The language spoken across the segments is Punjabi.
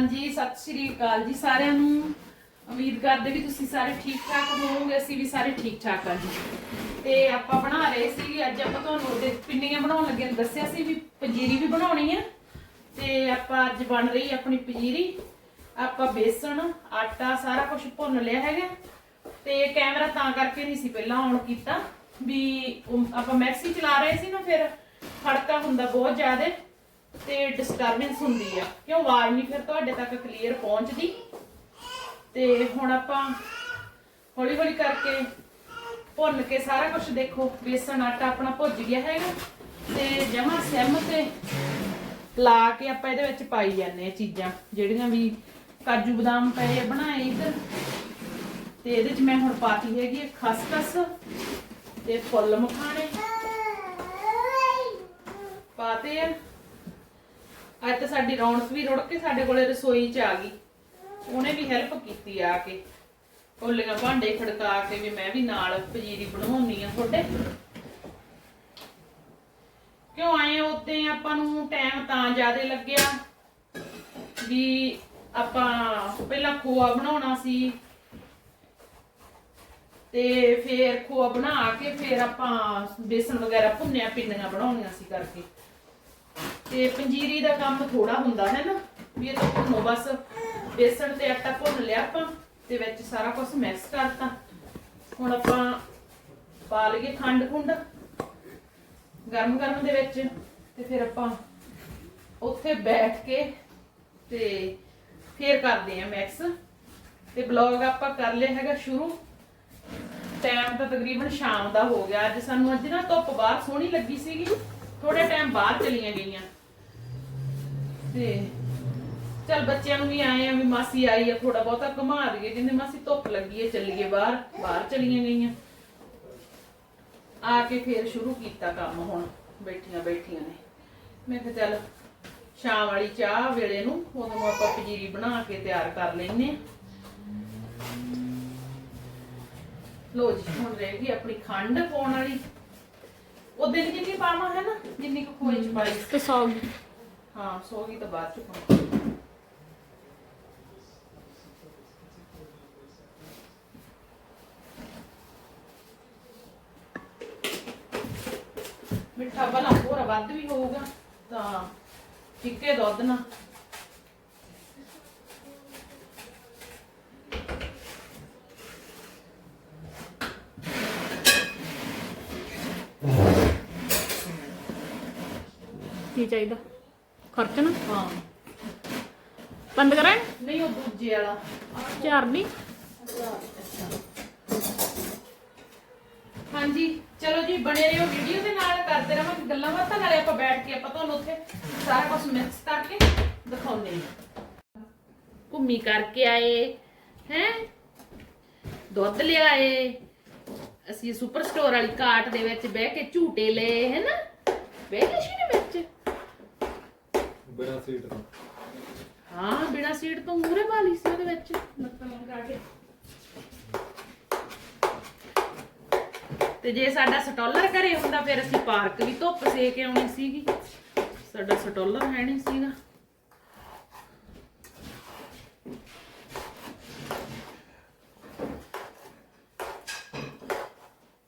ਹਾਂਜੀ, ਸਤਿ ਸ਼੍ਰੀ ਅਕਾਲ ਜੀ ਸਾਰਿਆਂ ਨੂੰ। ਉਮੀਦ ਕਰਦੇ ਵੀ ਤੁਸੀਂ ਸਾਰੇ ਠੀਕ ਠਾਕ ਹੋਵੋਗੇ, ਅਸੀਂ ਵੀ ਸਾਰੇ ਠੀਕ ਠਾਕ ਆ ਜੀ। ਤੇ ਆਪਾਂ ਬਣਾ ਰਹੇ ਸੀ ਅੱਜ ਆਪਾਂ ਤੁਹਾਨੂੰ ਉਹਦੇ ਪਿੰਨੀਆਂ ਬਣਾਉਣ ਲੱਗੇ ਨੂੰ ਦੱਸਿਆ ਸੀ ਵੀ ਪੰਜੀਰੀ ਵੀ ਬਣਾਉਣੀ ਆ। ਤੇ ਆਪਾਂ ਅੱਜ ਬਣ ਰਹੀ ਆਪਣੀ ਪੰਜੀਰੀ। ਆਪਾਂ ਬੇਸਣ, ਆਟਾ ਸਾਰਾ ਕੁਝ ਭੁੰਨ ਲਿਆ ਹੈਗਾ। ਤੇ ਕੈਮਰਾ ਤਾਂ ਕਰਕੇ ਨਹੀਂ ਸੀ ਪਹਿਲਾਂ ਆਨ ਕੀਤਾ। ਵੀ ਉਹ ਆਪਾਂ ਮੈਕਸੀ ਚਲਾ ਰਹੇ ਸੀ ਨਾ ਫਿਰ, ਖੜਕਾ ਹੁੰਦਾ ਬਹੁਤ ਜ਼ਿਆਦਾ। ਤੇ ਡਿਸਟਰਬੈਂਸ ਹੁੰਦੀ ਆ। ਕਿਉਂ ਆਵਾਜ਼ ਨਹੀਂ ਫਿਰ ਤੁਹਾਡੇ ਤੱਕ ਕਲੀਅਰ ਪਹੁੰਚਦੀ? ਤੇ ਹੁਣ ਆਪਾਂ ਹੌਲੀ ਹੌਲੀ ਕਰਕੇ ਭੁੰਨ ਕੇ ਸਾਰਾ ਕੁਝ ਦੇਖੋ। ਬੇਸਣ, ਆਟਾ ਆਪਣਾ ਭੁੱਜ ਗਿਆ ਹੈਗਾ। ਤੇ ਜਮਾ ਸਿਮ ਤੇ ਲਾ ਕੇ ਆਪਾਂ ਇਹਦੇ ਵਿੱਚ ਪਾਈ ਜਾਂਦੇ ਆ ਚੀਜ਼ਾਂ, ਜਿਹੜੀਆਂ ਵੀ ਕਾਜੂ ਬਦਾਮ ਪਏ ਆ ਬਣਾਏ ਇੱਧਰ। ਤੇ ਇਹਦੇ ਚ ਮੈਂ ਹੁਣ ਪਾਤੀ ਹੈਗੀ ਆ ਖਸਖਸ ਤੇ ਫੁੱਲ ਮਖਾਣੇ। ਪਾਤੇ ਆ। ਅੱਜ ਤਾਂ ਸਾਡੀ ਰੌਣਕ ਵੀ ਰੁੜ ਕੇ ਸਾਡੇ ਕੋਲੇ ਰਸੋਈ ਚ ਆ ਗਈ। ਉਹਨੇ ਵੀ ਹੈਲਪ ਕੀਤੀ ਆ ਕੇ। ਕੋਲੀਆਂ ਭਾਂਡੇ ਖੜਕਾ ਕੇ ਵੀ ਮੈਂ ਵੀ ਨਾਲ ਪਜੀਰੀ ਬਣਾਉਣੀ ਆ ਤੁਹਾਡੇ। ਕਿਉਂ ਆਏ ਉੱਤੇ? ਆਪਾਂ ਨੂੰ ਟਾਈਮ ਤਾਂ ਜ਼ਿਆਦਾ ਲੱਗਿਆ ਵੀ ਆਪਾਂ ਪਹਿਲਾਂ ਖੋਆ ਬਣਾਉਣਾ ਸੀ। ਤੇ ਫੇਰ ਖੋਆ ਬਣਾ ਕੇ ਫੇਰ ਆਪਾਂ ਬੇਸਨ ਵਗੈਰਾ ਭੁੰਨਿਆ ਪਿੰਨੀਆਂ ਬਣਾਉਣੀਆਂ ਸੀ ਕਰਕੇ। ਤੇ ਪੰਜੀਰੀ ਦਾ ਕੰਮ ਥੋੜਾ ਹੁੰਦਾ ਹੈ ਨਾ, ਵੀ ਇਹ ਤਾਂ ਭੁੰਨੋ, ਬਸ ਬੇਸਣ ਤੇ ਆਟਾ ਭੁੰਨ ਲਿਆ ਆਪਾਂ ਤੇ ਵਿੱਚ ਸਾਰਾ ਕੁਝ ਮਿਕਸ ਕਰਤਾ। ਹੁਣ ਆਪਾਂ ਪਾ ਲਈਏ ਖੰਡ ਖੁੰਡ ਗਰਮ ਗਰਮ ਦੇ ਵਿੱਚ ਤੇ ਫਿਰ ਆਪਾਂ ਉੱਥੇ ਬੈਠ ਕੇ ਤੇ ਫੇਰ ਕਰਦੇ ਆ ਮਿਕਸ ਤੇ ਬਲੌਗ ਆਪਾਂ ਕਰ ਲਿਆ ਹੈਗਾ ਸ਼ੁਰੂ। ਟਾਈਮ ਤਾਂ ਤਕਰੀਬਨ ਸ਼ਾਮ ਦਾ ਹੋ ਗਿਆ। ਅੱਜ ਸਾਨੂੰ ਅੱਜ ਨਾ ਧੁੱਪ ਬਾਹਰ ਸੋਹਣੀ ਲੱਗੀ ਸੀਗੀ। ਥੋੜੇ ਟਾਈਮ ਬਾਹਰ ਚਲੀਆਂ ਗਈਆਂ। ਤੇ ਚਲ ਬੱਚਿਆਂ ਨੂੰ ਵੀ ਆਏ ਆ ਵੀ ਮਾਸੀ ਆਈ ਆ ਥੋੜਾ ਬਹੁਤਾ ਘੁਮਾ ਦਈਏ, ਕਹਿੰਦੇ ਮਾਸੀ ਧੁੱਪ ਲੱਗੀ ਹੈ ਚੱਲੀਏ ਬਾਹਰ ਬਾਹਰ ਚਲੀਆਂ ਗਈਆਂ। ਆ ਕੇ ਫੇਰ ਸ਼ੁਰੂ ਕੀਤਾ ਕੰਮ ਹੁਣ, ਬੈਠੀਆਂ ਬੈਠੀਆਂ ਨੇ। ਮੈਂ ਕਿਹਾ ਚੱਲ ਸ਼ਾਮ ਵਾਲੀ ਚਾਹ ਵੇਲੇ ਨੂੰ ਉਦੋਂ ਆਪਾਂ ਪਜੀਰੀ ਬਣਾ ਕੇ ਤਿਆਰ ਕਰ ਲੈਨੇ ਆ। ਲੋ ਜੀ, ਹੁਣ ਰਹਿ ਗਈ ਆਪਣੀ ਖੰਡ ਪਾਉਣ ਵਾਲੀ। ਉਹਦੇ ਲਈ ਜਿੰਨੀ ਪਾਵਾਂ ਹੈ ਨਾ ਜਿੰਨੀ ਕੁ ਖੋਏ ਚ ਪਾਈ ਤੇ ਸੌ ਹਾਂ ਸੋਗੀ ਤਾਂ ਬਾਅਦ ਚ ਪਾਉਂ ਮਿੱਠਾ ਭਲਾ ਹੋਰ ਵੱਧ ਵੀ ਹੋਊਗਾ ਤਾਂ ਫਿੱਕੇ ਦੁੱਧ ਨਾਲ ਕੀ ਚਾਹੀਦਾ? ਖਰਚਣਾ ਹਾਂ। ਬੰਦ ਕਰਾਂ? ਨਹੀਂ ਉਹ ਦੂਜੇ ਵਾਲਾ। ਚਾਰ ਦੀ ਹਾਂਜੀ ਚਲੋ ਜੀ ਬਣੇ ਰਹੋ ਵੀਡੀਓ ਦੇ ਨਾਲ ਕਰਦੇ ਰਹਾਂਗੇ ਗੱਲਾਂ ਬਾਤਾਂ ਨਾਲੇ ਆਪਾਂ ਬੈਠ ਕੇ ਆਪਾਂ ਤੁਹਾਨੂੰ ਉੱਥੇ ਸਾਰਾ ਕੁਝ ਮਿਕਸ ਕਰਕੇ ਦਿਖਾਉਂਦੇ ਹਾਂ। ਘੁੰਮੀ ਕਰਕੇ ਆਏ ਹੈ? ਦੁੱਧ ਲਿਆਏ। ਅਸੀਂ ਸੁਪਰ ਸਟੋਰ ਵਾਲੀ ਕਾਰਟ ਦੇ ਵਿੱਚ ਬਹਿ ਕੇ ਝੂਟੇ ਲਏ ਹੈ ਨਾ ਬਹਿ ਗਏ ਸੀ ਨਾ ਵਿੱਚ? ਬਿਨਾਂ ਸੀਟ ਤੋਂ। ਹਾਂ ਬਿਨਾ ਸੀਟ ਤੋਂ ਮੂਰੇ ਵਾਲੀ ਸੀ ਉਹਦੇ ਵਿੱਚ। ਲੱਤਾਂ ਲਗਾ ਕੇ। ਤੇ ਜੇ ਸਾਡਾ ਸਟਾਲਰ ਘਰੇ ਹੁੰਦਾ ਫਿਰ ਅਸੀਂ ਪਾਰਕ ਵੀ ਧੁੱਪ ਸੇ ਕੇ ਆਉਣੀ ਸੀਗੀ। ਸਾਡਾ ਸਟਾਲਰ ਹੈ ਨਹੀਂ ਸੀਗਾ।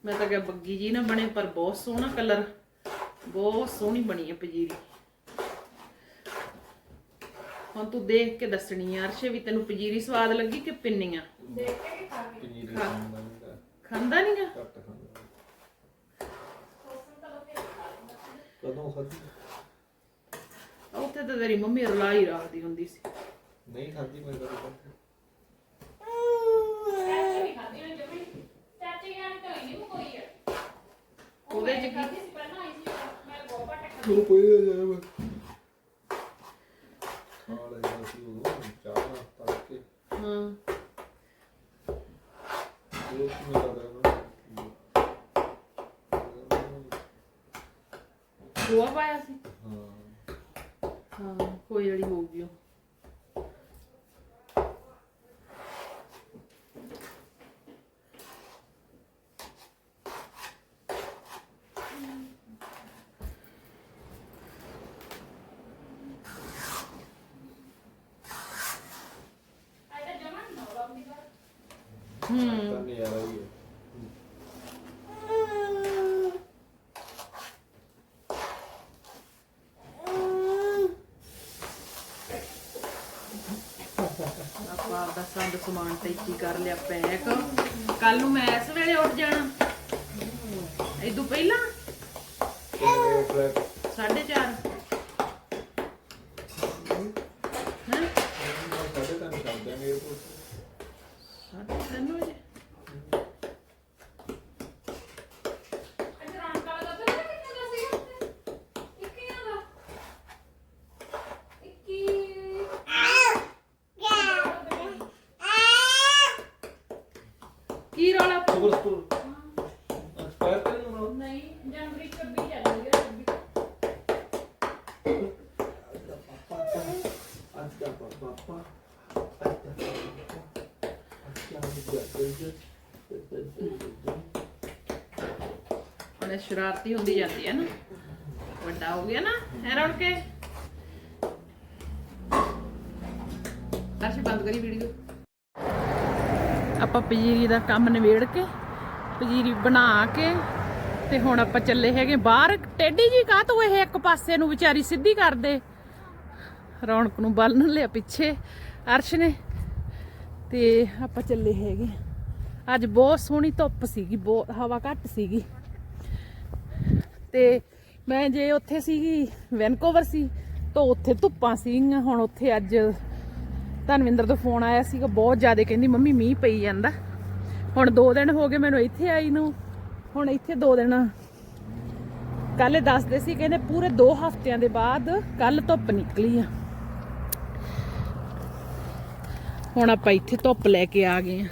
ਮੈਂ ਤਾਂ ਕਿਹਾ ਬੱਗੀ ਜੀ ਨਾ ਬਣੇ ਪਰ ਬਹੁਤ ਸੋਹਣਾ ਕਲਰ ਬਹੁਤ ਸੋਹਣੀ ਬਣੀ ਹੈ ਪਜੀਰੀ। ਹੁਣ ਤੂੰ ਦੇਖ ਕੇ ਦੱਸਣੀ ਆ ਅਰਸ਼ੇ ਵੀ ਤੈਨੂੰ ਪਜੀਰੀ ਸਵਾਦ ਲੱਗੀ ਕਿ ਪਿੰਨੀਆਂ? ਪਨੀਰ ਖਾਂਦਾ ਨਹੀਂ ਖਾਂਦਾ ਨਹੀਂਗਾ ਘੱਟ ਖਾਂਦਾ। ਕਦੋਂ ਖਾਧੀ? ਉੱਥੇ ਤਾਂ ਤੇਰੀ ਮੰਮੀ ਰਲਾਈ ਰੱਖਦੀ ਹੁੰਦੀ ਸੀ। ਨਹੀਂ ਖਾਧੀ ਮੈਂ ਕਦੋਂ ਖਾਧੀ ਉਹਦੇ ਚ ਕੀ? ਉਹ ਪਈ ਆ ਜਾ ਮੈਂ ਖਾ ਲੈਂਦਾ ਸੀ ਉਦੋਂ ਚਾਹ ਨਾਲ ਤੜਕੇ ਹਾਂ ਉਹ ਕੀ ਮੇਰਾ ਦਾ ਗੋਆ ਪਾਇਆ ਸੀ ਹਾਂ ਹਾਂ ਕੋਈ ਜਿਹੜੀ ਹੋਊਗੀ ਉਹ ਤਾਂ ਨਜ਼ਾਰਾ ਹੀ ਹੈ ਆਪਾਂ ਆਪਦਾ ਸੰਦ ਸਮਾਨ ਟੈਚੀ ਕਰ ਲਿਆ ਪੈਕ। ਕੱਲ ਨੂੰ ਮੈਂ ਇਸ ਵੇਲੇ ਉੱਠ ਜਾਣਾ। ਇਦੋਂ ਪਹਿਲਾਂ? ਕਿੰਨੇ ਟਰੈਕ 4:30 ਹੈ ਸਾਡੇ ਤਾਂ ਛੱਡ ਦਿਆਂਗੇ 에어ਪੋਰਟ ਸਾਢੇ ਤਿੰਨ ਵਜੇ ਅੱਜ ਰੌਣਕਾਂ ਦਾ ਤਾਂ ਕਿੰਨੇ ਦਾ ਸੀਗਾ ਇੱਕੀਆਂ ਦਾ ਇੱਕੀ ਕੀ ਰੌਲਾ ਪਾ- ਸਕੂਲ ਸਕੂਲ ਐਕਸਪਾਇਰ ਤੇ ਨਹੀਂ ਹੋਣਾ ਨਹੀਂ ਜਨਵਰੀ 26 ਚੱਲ ਗਿਆ ਅੱਜ ਦਾ ਪਾਪਾ ਅੱਜ ਦਾ ਉਹਨੇ ਸ਼ਰਾਰਤੀ ਹੁੰਦੀ ਜਾਂਦੀ ਹੈ ਨਾ। ਵੱਡਾ ਹੋ ਗਿਆ ਨਾ, ਹੈ ਰੌਣ ਕੇ ਅਰਸ਼, ਬੰਦ ਕਰੀ ਵੀਡੀਓ ਆਪਾਂ ਪਜੀਰੀ ਦਾ ਕੰਮ ਨਿਬੇੜ ਕੇ, ਪਜੀਰੀ ਬਣਾ ਕੇ, ਤੇ ਹੁਣ ਆਪਾਂ ਚੱਲੇ ਹੈਗੇ ਬਾਹਰ। ਟੇਡੀ ਜੀ ਕਾਹ ਤੋਂ ਇਹ ਇੱਕ ਪਾਸੇ ਨੂੰ ਵਿਚਾਰੀ ਸਿੱਧੀ ਕਰ ਦੇ ਰੌਣਕ ਨੂੰ ਬੰਨ ਲਿਆ ਪਿੱਛੇ। ਅਰਸ਼ ਨੇ ਤੇ ਆਪਾਂ ਚੱਲੇ ਹੈਗੇ। ਅੱਜ ਬਹੁਤ ਸੋਹਣੀ ਧੁੱਪ ਸੀਗੀ, ਬਹੁਤ ਹਵਾ ਘੱਟ ਸੀਗੀ। ਤੇ ਮੈਂ ਜੇ ਉੱਥੇ ਸੀਗੀ, ਵੈਨਕੂਵਰ ਸੀ, ਤਾਂ ਉੱਥੇ ਧੁੱਪਾਂ ਸੀਗੀਆਂ। ਹੁਣ ਉੱਥੇ ਅੱਜ ਧਨਵਿੰਦਰ ਤੋਂ ਫੋਨ ਆਇਆ ਸੀਗਾ, ਬਹੁਤ ਜ਼ਿਆਦਾ ਕਹਿੰਦੀ, ਮੰਮੀ, ਮੀਂਹ ਪਈ ਜਾਂਦਾ। ਹੁਣ 2 ਦਿਨ ਹੋ ਗਏ ਮੈਨੂੰ ਇੱਥੇ ਆਈ ਨੂੰ। ਹੁਣ ਇੱਥੇ 2 ਦਿਨ ਕੱਲ ਦੱਸਦੇ ਸੀ, ਕਹਿੰਦੇ ਪੂਰੇ 2 ਹਫ਼ਤਿਆਂ ਦੇ ਬਾਅਦ ਕੱਲ ਧੁੱਪ ਨਿਕਲੀ ਆ। ਹੁਣ ਆਪਾਂ ਇੱਥੇ ਧੁੱਪ ਲੈ ਕੇ ਆ ਗਏ ਆ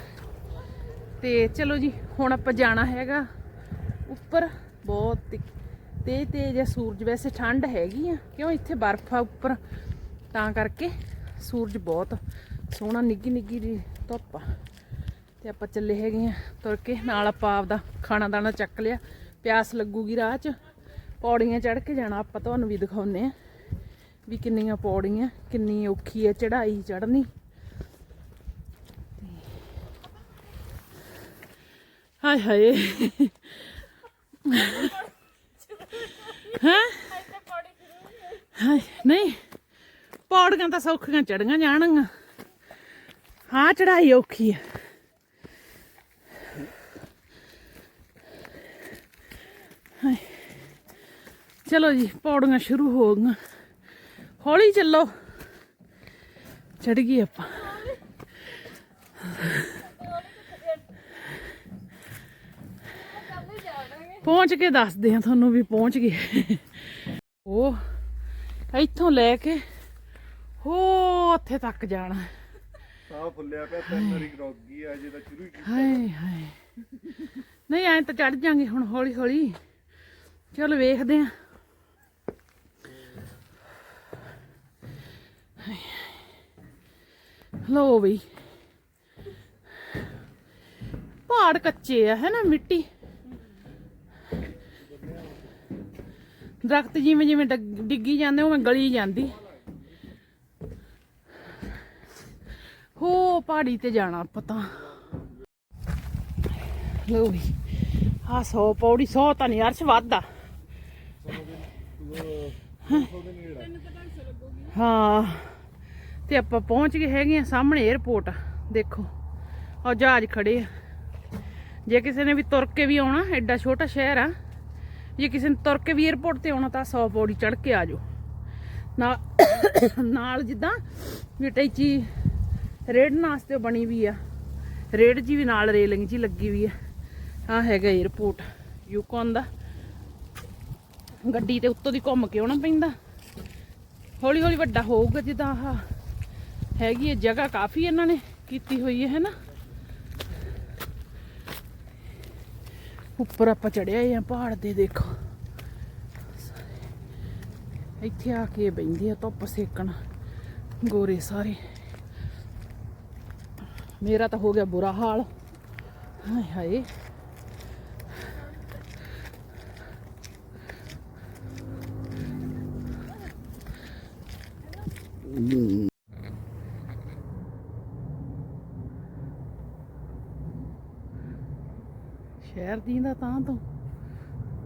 ਤੇ ਚਲੋ ਜੀ, ਹੁਣ ਆਪਾਂ ਜਾਣਾ ਹੈਗਾ ਉੱਪਰ। ਬਹੁਤ ਤੇਜ਼ ਤੇਜ਼ ਹੈ ਸੂਰਜ, ਵੈਸੇ ਠੰਡ ਹੈਗੀ ਆ। ਕਿਉਂ ਇੱਥੇ ਬਰਫ਼ ਆ ਉੱਪਰ? ਤਾਂ ਕਰਕੇ ਸੂਰਜ ਬਹੁਤ ਸੋਹਣਾ ਨਿੱਗੀ ਨਿੱਗੀ ਦੀ ਧੁੱਪ ਆ। ਤੇ ਆਪਾਂ ਚੱਲੇ ਹੈਗੇ ਆ ਤੁਰ ਕੇ। ਨਾਲ ਆਪਾਂ ਆਪਦਾ ਖਾਣਾ ਦਾਣਾ ਚੱਕ ਲਿਆ। ਪਿਆਸ ਲੱਗੂਗੀ ਰਾਹ 'ਚ। ਪੌੜੀਆਂ ਚੜ੍ਹ ਕੇ ਜਾਣਾ, ਆਪਾਂ ਤੁਹਾਨੂੰ ਵੀ ਦਿਖਾਉਨੇ ਆ ਵੀ ਕਿੰਨੀਆਂ ਪੌੜੀਆਂ, ਕਿੰਨੀ ਔਖੀ ਹੈ ਚੜ੍ਹਾਈ ਚੜ੍ਹਨੀ। ਹਾਏ ਹਾਏ। ਹਾਂ? ਹਾਏ, ਨਹੀਂ। ਪੌੜੀਆਂ ਤਾਂ ਸੌਖੀਆਂ ਚੜੀਆਂ ਜਾਣਗੀਆਂ। ਹਾਂ ਚੜਾਈ ਔਖੀ ਆ। ਹਾਏ। ਚਲੋ ਜੀ, ਪੌੜੀਆਂ ਸ਼ੁਰੂ ਹੋ ਗਈਆਂ। ਹੌਲੀ ਚੱਲੋ। ਚੜ ਗਈ ਆਪਾਂ। ਪਹੁੰਚ ਕੇ ਦੱਸਦੇ ਆ ਤੁਹਾਨੂੰ ਵੀ ਪਹੁੰਚ ਗਏ। ਉਹ ਇੱਥੋਂ ਲੈ ਕੇ ਹੋ ਉੱਥੇ ਤੱਕ ਜਾਣਾ। ਸਾਹ ਫੁੱਲਿਆ ਪਿਆ ਤਿੰਨ ਵਾਰੀ ਗਰੋਗੀ ਆ ਜੇ ਤਾਂ ਸ਼ੁਰੂ ਹੀ ਕੀਤਾ ਹਾਏ ਹਾਏ। ਨਹੀਂ ਐਂ ਤਾਂ ਚੜ ਜਾਾਂਗੇ ਹੁਣ ਹੌਲੀ ਹੌਲੀ ਚਲ ਵੇਖਦੇ ਆ ਲੋ ਬਈ। ਪਹਾੜ ਕੱਚੇ ਆ ਹੈ ਨਾ ਮਿੱਟੀ। ਦਰਖਤ ਜਿਵੇਂ ਜਿਵੇਂ ਡਿੱਗ- ਡਿੱਗੀ ਜਾਂਦੇ, ਉਵੇਂ ਗਲੀ ਜਾਂਦੀ। ਹੋ, ਪਹਾੜੀ ਤੇ ਜਾਣਾ ਪਤਾ ਲੋ ਵੀ ਆ 100 ਪੌੜੀ 100 ਤਾਂ ਨਹੀਂ, ਅਰਸ਼ ਵੱਧਦਾ। ਹਾਂ, ਤੇ ਆਪਾਂ ਪਹੁੰਚ ਗਏ ਹੈਗੇ ਆ ਸਾਹਮਣੇ 에어ਪੋਰਟ ਦੇਖੋ। ਉਹ ਜਹਾਜ਼ ਖੜੇ ਆ। ਜੇ ਕਿਸੇ ਨੇ ਵੀ ਤੁਰ ਕੇ ਵੀ ਆਉਣਾ, ਐਡਾ ਛੋਟਾ ਸ਼ਹਿਰ ਆ। ਜੇ ਕਿਸੇ ਨੇ ਤੁਰ ਕੇ ਵੀ 에어ਪੋਰਟ ਤੇ ਆਉਣਾ ਤਾਂ 100 ਪੌੜੀ ਚੜ ਕੇ ਆ ਜਾਓ। ਨਾਲ ਨਾਲ ਜਿੱਦਾਂ ਵੀ ਟੈਚੀ ਰੇਡ ਨਾਸਤੇ ਬਣੀ ਵੀ ਆ। ਰੇਡ ਜੀ ਵੀ ਨਾਲ ਰੇਲਿੰਗ ਜੀ ਲੱਗੀ ਵੀ ਆ। ਆ ਹੈਗਾ 에어ਪੋਰਟ ਯੂਕੋਨ ਦਾ। ਗੱਡੀ ਤੇ ਉੱਤੋਂ ਦੀ ਘੁੰਮ ਕੇ ਆਉਣਾ ਪੈਂਦਾ। ਹੌਲੀ ਹੌਲੀ ਵੱਡਾ ਹੋਊਗਾ ਜਿੱਦਾਂ ਆ ਹੈਗੀ ਇਹ ਜਗ੍ਹਾ ਕਾਫੀ ਇਹਨਾਂ ਨੇ ਕੀਤੀ ਹੋਈ ਹੈ ਨਾ? ਉੱਪਰ ਆਪਾਂ ਚੜਿਆ ਆ ਪਹਾੜ ਦੇ ਦੇਖੋ। ਇੱਥੇ ਆ ਕੇ ਬੈਂਦੇ ਆ, ਧੁੱਪ ਸੇਕਣ। ਗੋਰੇ ਸਾਰੇ। ਮੇਰਾ ਤਾਂ ਹੋ ਗਿਆ ਬੁਰਾ ਹਾਲ। ਹਾਏ ਹਾਏ। ਸ਼ਹਿਰ ਦੀ ਦਾ ਤਾਂ ਤੋਂ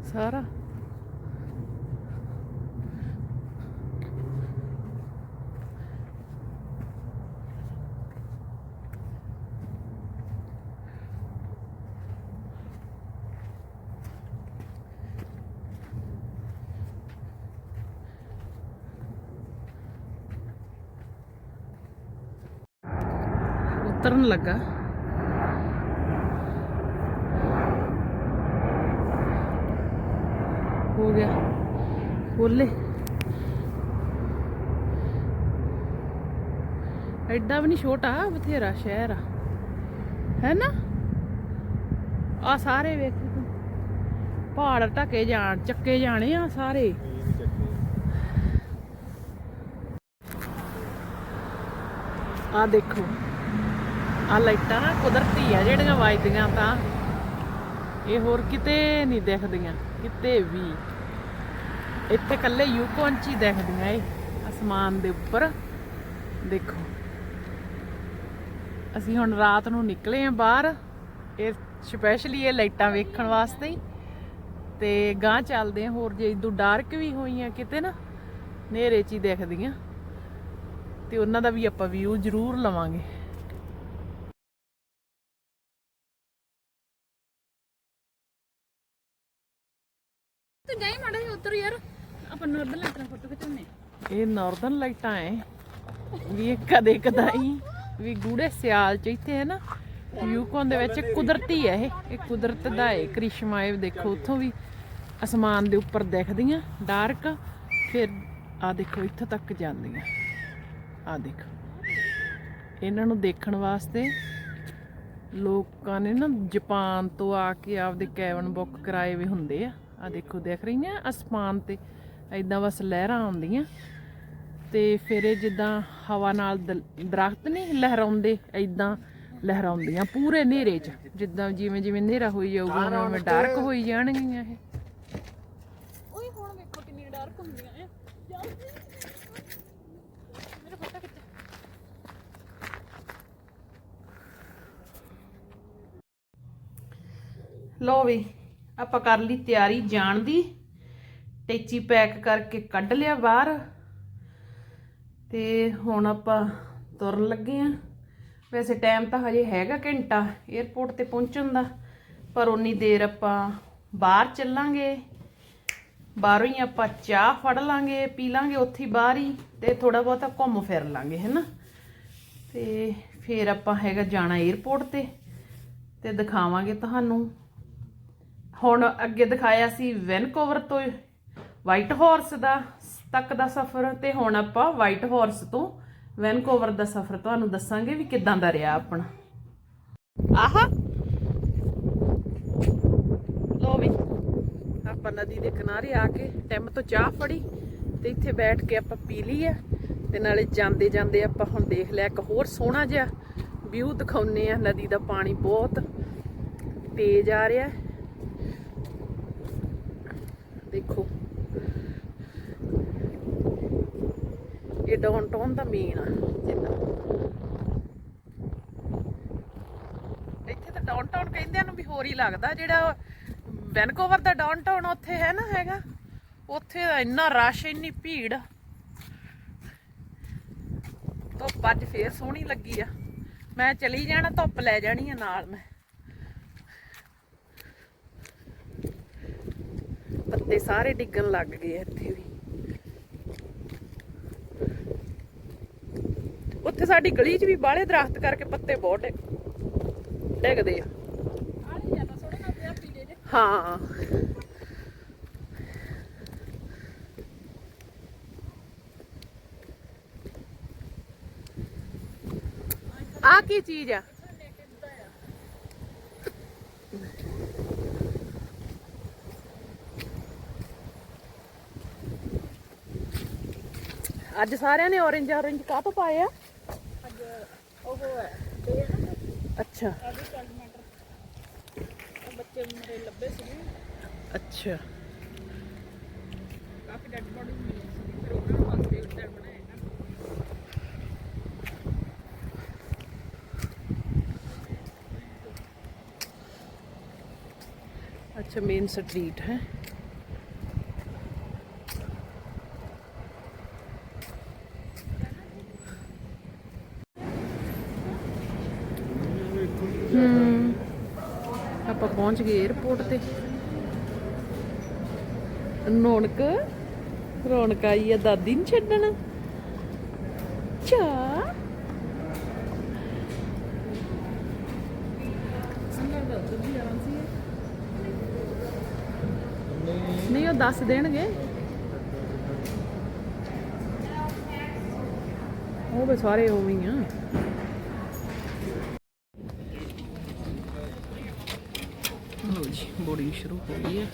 ਸਾਰਾ। ਉਤਰਨ ਲੱਗਾ। ਹੋ ਗਿਆ। ਖੋਲੇ ਐਡਾ ਵੀ ਨਹੀਂ ਛੋਟਾ, ਬਥੇਰਾ ਸ਼ਹਿਰ ਆ। ਹੈ ਨਾ? ਆ ਸਾਰੇ ਵੇਖ। ਪਹਾੜ ਢਕੇ ਜਾਣ, ਚੱਕੇ ਜਾਣੇ ਆ ਸਾਰੇ। ਆ ਦੇਖੋ। ਆ ਲਾਈਟਾਂ ਨਾ ਕੁਦਰਤੀ ਆ, ਜਿਹੜੀਆਂ ਵੱਜਦੀਆਂ ਤਾਂ। ਇਹ ਹੋਰ ਕਿਤੇ ਨਹੀਂ ਦਿਖਦੀਆਂ, ਕਿਤੇ ਵੀ। ਇੱਥੇ ਕੱਲੇ ਯੂਕੋਨ ਚ ਹੀ ਦਿਖਦੀਆਂ ਇਹ ਅਸਮਾਨ ਦੇ ਉੱਪਰ। ਦੇਖੋ। ਅਸੀਂ ਹੁਣ ਰਾਤ ਨੂੰ ਨਿਕਲੇ ਆ ਬਾਹਰ। ਇਹ ਸਪੈਸ਼ਲੀ ਇਹ ਲਾਈਟਾਂ ਵੇਖਣ ਵਾਸਤੇ ਹੀ। ਤੇ ਗਾਂ ਚੱਲਦੇ ਆ ਹੋਰ ਜੇ ਇਦੋਂ ਡਾਰਕ ਵੀ ਹੋਈਆਂ ਕਿਤੇ ਨਾ, ਹਨੇਰੇ ਚ ਹੀ ਦਿਖਦੀਆਂ। ਤੇ ਉਹਨਾਂ ਦਾ ਵੀ ਆਪਾਂ ਵਿਊ ਜ਼ਰੂਰ ਲਵਾਂਗੇ। ਤੂੰ ਜਾਈ ਮਾੜਾ ਜਿਹਾ ਯਾਰ। ਆਪਾਂ ਨੋਰਦਨ ਲਾਈਟ ਫੋਟੋ ਖਿਚਾਉਣੇ ਇਹ ਨਾਰਦਰਨ ਲਾਈਟਾਂ ਐ। ਵੀ ਇਹ ਕਦੇ ਕਦਾਈ ਵੀ ਗੂੜੇ ਸਿਆਲ ਚ ਇੱਥੇ ਹੈ ਨਾ ਯੂਕੋਨ ਦੇ ਵਿੱਚ ਕੁਦਰਤੀ ਹੈ ਇਹ। ਇਹ ਕੁਦਰਤ ਦਾ ਹੈ ਕ੍ਰਿਸ਼ਮਾ ਇਹ ਦੇਖੋ, ਉੱਥੋਂ ਵੀ ਅਸਮਾਨ ਦੇ ਉੱਪਰ ਦਿਖਦੀਆਂ ਡਾਰਕ ਫਿਰ ਆ ਦੇਖੋ, ਇੱਥੋਂ ਤੱਕ ਜਾਂਦੀਆਂ। ਆ ਦੇਖੋ। ਇਹਨਾਂ ਨੂੰ ਦੇਖਣ ਵਾਸਤੇ ਲੋਕਾਂ ਨੇ ਨਾ ਜਾਪਾਨ ਤੋਂ ਆ ਕੇ ਆਪਦੇ ਕੈਬਨ ਬੁੱਕ ਕਰਾਏ ਵੀ ਹੁੰਦੇ ਆ। ਆ ਦੇਖੋ, ਦੇਖ ਰਹੀਆਂ ਅਸਮਾਨ ਤੇ। ਐਦਾਂ ਬਸ ਲਹਿਰਾਂ ਆਉਂਦੀਆਂ। ਤੇ ਫਿਰ ਇਹ ਜਿੱਦਾਂ ਹਵਾ ਨਾਲ ਦਰਖਤ ਨਹੀਂ ਲਹਿਰਾਉਂਦੇ ਐਦਾਂ ਲਹਿਰਾਉਂਦੀਆਂ ਪੂਰੇ ਹਨੇਰੇ 'ਚ। ਜਿੱਦਾਂ ਜਿਵੇਂ ਜਿਵੇਂ ਹਨੇਰਾ ਹੋਈ ਜਾਊਗਾ ਉਵੇਂ ਉਵੇਂ ਡਾਰਕ ਹੋਈ ਜਾਣਗੀਆਂ ਇਹ। ਓਏ ਹੁਣ ਵੇਖੋ ਕਿੰਨੀ ਡਾਰਕ ਹੁੰਦੀਆਂ ਐ। ਮੇਰਾ ਫੋਟੋ ਖਿੱਚ। ਲੋ ਵੀ ਆਪਾਂ ਕਰ ਲਈ ਤਿਆਰੀ ਜਾਣ ਦੀ। ਟੇਚੀ ਪੈਕ ਕਰਕੇ ਕੱਢ ਲਿਆ ਬਾਹਰ। ਤੇ ਹੁਣ ਆਪਾਂ ਤੁਰਨ ਲੱਗੇ ਆ। ਵੈਸੇ ਟਾਈਮ ਤਾਂ ਹਜੇ ਹੈਗਾ ਘੰਟਾ 에어ਪੋਰਟ ਤੇ ਪਹੁੰਚਣ ਦਾ, ਪਰ ਉਨੀ ਦੇਰ ਆਪਾਂ ਬਾਹਰ ਚੱਲਾਂਗੇ। ਬਾਹਰੋਂ ਹੀ ਆਪਾਂ ਚਾਹ ਫੜ ਲਾਂਗੇ, ਪੀ ਲਾਂਗੇ ਉੱਥੇ ਬਾਹਰ ਹੀ ਤੇ ਥੋੜਾ ਬਹੁਤਾ ਘੁੰਮ ਫਿਰ ਲਾਂਗੇ ਹੈਨਾ ਤੇ ਫਿਰ ਆਪਾਂ ਹੈਗਾ ਜਾਣਾ 에어ਪੋਰਟ ਤੇ ਤੇ ਦਿਖਾਵਾਂਗੇ ਤੁਹਾਨੂੰ। ਹੁਣ ਅੱਗੇ ਦਿਖਾਇਆ ਸੀ ਵੈਨਕੂਵਰ ਤੋਂ ਵਾਈਟ ਹਾਰਸ ਦਾ ਤੱਕ ਦਾ ਸਫ਼ਰ ਤੇ ਹੁਣ ਆਪਾਂ ਵਾਈਟ ਹਾਰਸ ਤੋਂ ਵੈਨਕੂਵਰ ਦਾ ਸਫ਼ਰ ਤੁਹਾਨੂੰ ਦੱਸਾਂਗੇ ਵੀ ਕਿੱਦਾਂ ਦਾ ਰਿਹਾ ਆਪਣਾ। ਆਹਾ। ਲੋ ਵੀ, ਆਪਾਂ ਨਦੀ ਦੇ ਕਿਨਾਰੇ ਆ ਕੇ ਟੈਮ ਤੋਂ ਚਾਹ ਫੜੀ ਤੇ ਇੱਥੇ ਬੈਠ ਕੇ ਆਪਾਂ ਪੀ ਲਈ ਆ ਤੇ ਨਾਲੇ ਜਾਂਦੇ ਜਾਂਦੇ ਆਪਾਂ ਹੁਣ ਦੇਖ ਲਿਆ ਇੱਕ ਹੋਰ ਸੋਹਣਾ ਜਿਹਾ ਵਿਊ ਦਿਖਾਉਨੇ ਆ। ਨਦੀ ਦਾ ਪਾਣੀ ਬਹੁਤ ਤੇਜ਼ ਆ ਰਿਹਾ। ਦੇਖੋ ਦੇਖੋ ਇਹ ਡਾਊਨਟਾਊਨ ਦਾ ਮੇਨ ਆ ਜਿੱਦਾਂ ਇੱਥੇ ਤਾਂ ਡਾਊਨਟਾਊਨ ਕਹਿੰਦੇ ਨੂੰ ਵੀ ਹੋਰ ਹੀ ਲੱਗਦਾ, ਜਿਹੜਾ ਵੈਨਕੂਵਰ ਦਾ ਡਾਊਨਟਾਊਨ ਉੱਥੇ ਹੈ ਨਾ ਹੈਗਾ, ਉੱਥੇ ਇੰਨਾ ਰਸ਼, ਇੰਨੀ ਭੀੜ। ਧੁੱਪ ਅੱਜ ਫੇਰ ਸੋਹਣੀ ਲੱਗੀ ਆ। ਮੈਂ ਚਲੀ ਜਾਣਾ, ਧੁੱਪ ਲੈ ਜਾਣੀ ਆ ਨਾਲ ਮੈਂ। ਪੱਤੇ ਸਾਰੇ ਡਿੱਗਣ ਲੱਗ ਗਏ ਆ ਇੱਥੇ ਵੀ। ਉੱਥੇ ਸਾਡੀ ਗਲੀ 'ਚ ਵੀ ਬਾਹਲੇ ਦਰਖਤ ਕਰਕੇ ਪੱਤੇ ਬਹੁਤ ਡਿੱਗਦੇ ਆ। ਹਾਂ। ਆ ਕੀ ਚੀਜ਼ ਆ? ਅੱਜ ਸਾਰਿਆਂ ਨੇ orange orange ਕਾਹ ਤੋਂ ਪਾਏ ਆ? ਅੱਜ ਉਹ ਹੈ ਡੇਢ ਅੱਛਾ। ਆਦੀ 40 ਮੀਟਰ ਉਹ ਬੱਚੇ ਮੇਰੇ ਲੱਭੇ ਸੀਗੇ ਅੱਛਾ। ਕਾਫੀ ਡੈਡ ਬੋਡੀ ਮਿਲੀ ਸੀ ਫਿਰ ਉਹਨਾਂ ਨੂੰ ਵਾਸਤੇ ਉੱਤੇ ਬਣਾਇਆ ਨਾ ਅੱਛਾ ਮੇਨ ਸਟਰੀਟ ਹੈ। ਆਪਾਂ ਪਹੁੰਚ ਗਏ 에어ਪੋਰਟ ਤੇ। ਰੌਣਕ ਰੌਣਕ ਆਈ ਆ, ਦਾਦੀ ਨੂੰ ਛੱਡਣ। ਚਾ ਨਹੀਂ, ਉਹ ਦੱਸ ਦੇਣਗੇ। ਉਹ ਵੀ ਸਾਰੇ ਉਵੇਂ ਹੀ ਆ ਲਓ ਜੀ ਬੋਰਡਿੰਗ ਸ਼ੁਰੂ ਹੋ ਗਈ ਹੈ।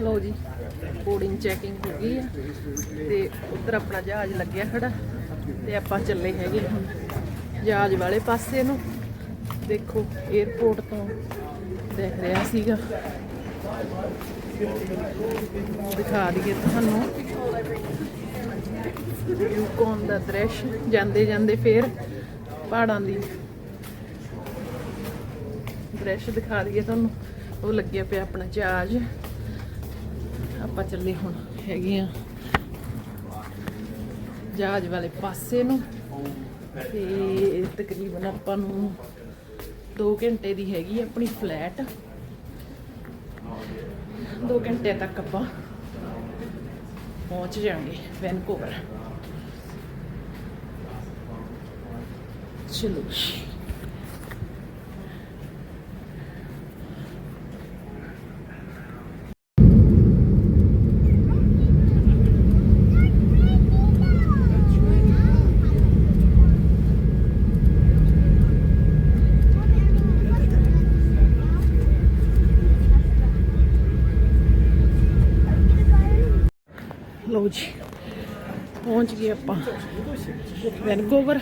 ਲਓ ਜੀ ਬੋਰਡਿੰਗ ਚੈਕਿੰਗ ਹੋ ਗਈ ਹੈ ਤੇ ਉੱਧਰ ਆਪਣਾ ਜਹਾਜ਼ ਲੱਗਿਆ ਖੜਾ ਤੇ ਆਪਾਂ ਚੱਲੇ ਹੈਗੇ ਹੁਣ ਜਹਾਜ਼ ਵਾਲੇ ਪਾਸੇ ਨੂੰ। ਦੇਖੋ 에어ਪੋਰਟ ਤੋਂ ਦੇਖ ਰਿਹਾ ਸੀਗਾ। ਦਿਖਾ ਦਈਏ ਤੁਹਾਨੂੰ। ਯੂਕੋਨ ਦਾ ਦ੍ਰਿਸ਼ ਜਾਂਦੇ ਜਾਂਦੇ ਫੇਰ ਪਹਾੜਾਂ ਦੀ ਦ੍ਰਿਸ਼ ਦਿਖਾ ਦਈਏ ਤੁਹਾਨੂੰ। ਉਹ ਲੱਗਿਆ ਪਿਆ ਆਪਣਾ ਜਹਾਜ਼। ਆਪਾਂ ਚੱਲੇ ਹੁਣ ਹੈਗੇ ਆ ਜਹਾਜ਼ ਵਾਲੇ ਪਾਸੇ ਨੂੰ। ਤੇ ਤਕਰੀਬਨ ਆਪਾਂ ਨੂੰ 2 ਘੰਟੇ ਦੀ ਹੈਗੀ ਆਪਣੀ ਫਲੈਟ। 2 ਘੰਟੇ ਤੱਕ ਆਪਾਂ ਪਹੁੰਚ ਜਾਾਂਗੇ ਵੈਨਕੂਵਰ। ਚਲੋ। ਜੀ ਲਓ ਜੀ ਪਹੁੰਚ ਗਏ ਆਪਾਂ। ਵੈਨਕੂਵਰ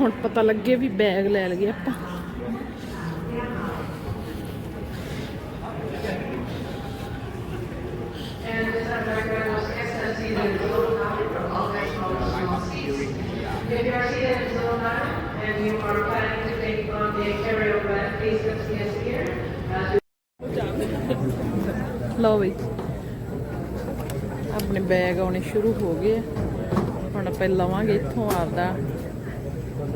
ਹੁਣ ਪਤਾ ਲੱਗੇ ਵੀ ਬੈਗ ਲੈ ਲਗੇ ਆਪਾਂ ਲਓ ਬਈ ਆਪਣੇ ਬੈਗ ਆਉਣੇ ਸ਼ੁਰੂ ਹੋ ਗਏ ਹੁਣ ਆਪਾਂ ਲਵਾਂਗੇ ਇੱਥੋਂ ਆਪਦਾ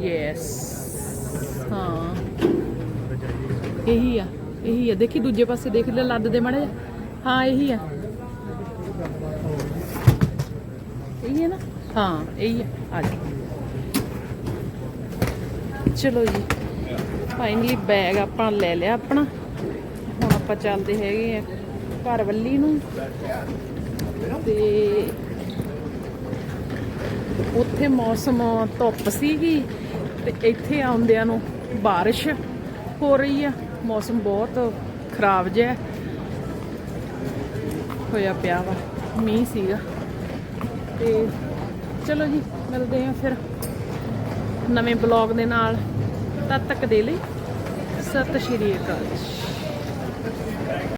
ਯੈਸ ਹਾਂ। ਇਹੀ ਆ ਇਹੀ ਆ। ਦੇਖੀ ਦੂਜੇ ਪਾਸੇ ਦੇਖ ਲੈ, ਲੱਦ ਦੇ ਮੜੇ ਹਾਂ, ਇਹੀ ਆ। ਇਹੀ ਹੈ ਨਾ? ਹਾਂ, ਇਹੀ ਆ। ਆ ਚਲੋ ਜੀ। ਫਾਈਨਲੀ ਬੈਗ ਆਪਾਂ ਲੈ ਲਿਆ ਆਪਣਾ। ਹੁਣ ਆਪਾਂ ਚੱਲਦੇ ਹੈਗੇ ਆ। ਘਰ ਵੱਲੀ ਨੂੰ। ਤੇ ਉੱਥੇ ਮੌਸਮ ਧੁੱਪ ਸੀਗੀ ਤੇ ਇੱਥੇ ਆਉਂਦਿਆਂ ਨੂੰ ਬਾਰਿਸ਼ ਹੋ ਰਹੀ ਆ। ਮੌਸਮ ਬਹੁਤ ਖਰਾਬ ਜਿਹਾ ਹੋਇਆ ਪਿਆ ਵਾ, ਮੀਂਹ ਸੀਗਾ। ਤੇ ਚਲੋ ਜੀ, ਮਿਲਦੇ ਆ ਫਿਰ ਨਵੇਂ ਬਲੌਗ ਦੇ ਨਾਲ। ਤਦ ਤੱਕ ਦੇ ਲਈ ਸਤਿ ਸ਼੍ਰੀ ਅਕਾਲ